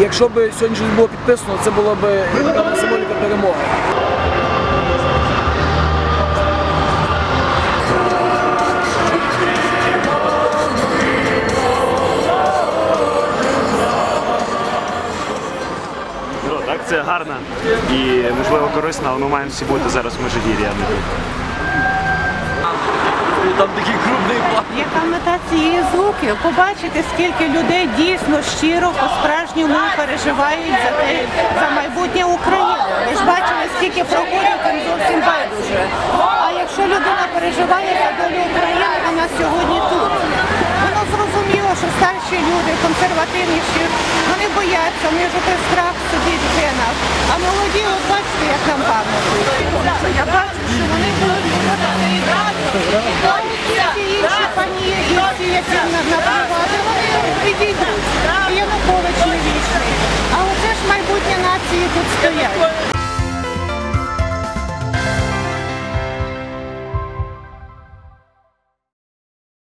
Якщо б сьогодні щось було підписано, це була б напевно, символіка перемоги. Ну, це гарна і можливо корисна, але ми маємо всі бути зараз в тут. Там такий крупний план. Яка мета цієї звуки? Побачити, скільки людей дійсно щиро, по-справжньому переживають за те, за майбутнє України. Ви ж бачили, скільки проходять, їм зовсім байдуже. А якщо людина переживає за долю України, вона сьогодні тут. Воно зрозуміло, що старші люди, консервативніші, вони бояться, вони ж той страх собі вже нас. А молоді, от бачите, як нам гарно. Я бачу, що вони tinha na, na, na,